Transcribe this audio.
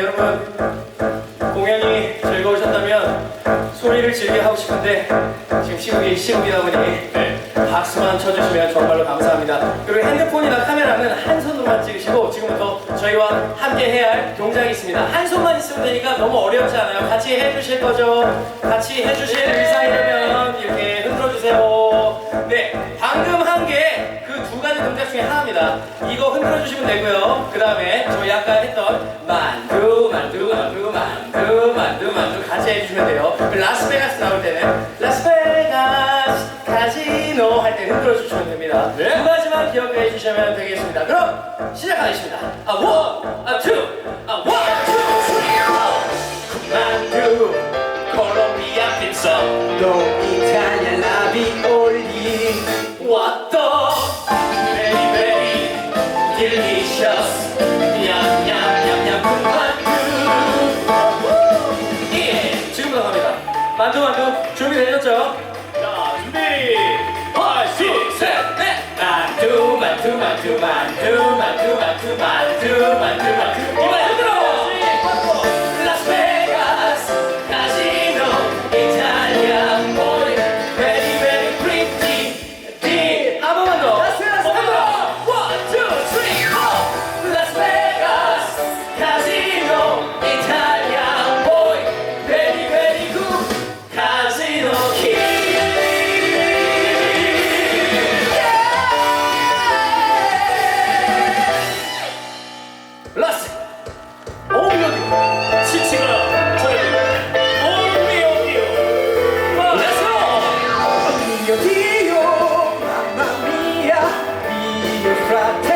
여러분 공연이 즐거우셨다면 소리를 즐겨 하고 싶은데 지금 시국이 시국이다 보니 박수만 쳐주시면 정말로 감사합니다. 그리고 핸드폰이나 카메라는 한 손으로만 찍으시고 지금부터 저희와 함께 해야 할 동작이 있습니다. 한 손만 있으면 되니까 너무 어렵지 않아요. 같이 해주실 거죠? 같이 해주실 의사이라면 이렇게 흔들어 주세요. 네, 방금 한 게 그 두 가지 동작 중에 하나입니다. 이거 흔들어 주시면 되고요. 그 다음에 저희 아까 했던 같이 해주시면 돼요. 그 라스베가스 나올 때는 라스베가스 카지노 할 때 흔들어 주시면 됩니다. 네. 두 가지만 기억해 주시면 되겠습니다. 그럼 시작하겠습니다. 아 원, 아 투, 아 원, 투, 만두 만두 준비되셨죠? 자, 준비. 하나, 둘, 셋. 셋넷. 만두 만두 만두 만두 만두 만두 만두 만두 만두. 이번에 흔들어 라스베가스 카지노 이탈리안 보이 베리 베리 프리티 띠한 번만 더. 라스베가스 흔들어. 원, 투, 쓰리, 포 라스베가스 카지노 이탈리안 Dio, mamma mia, Dio fratello.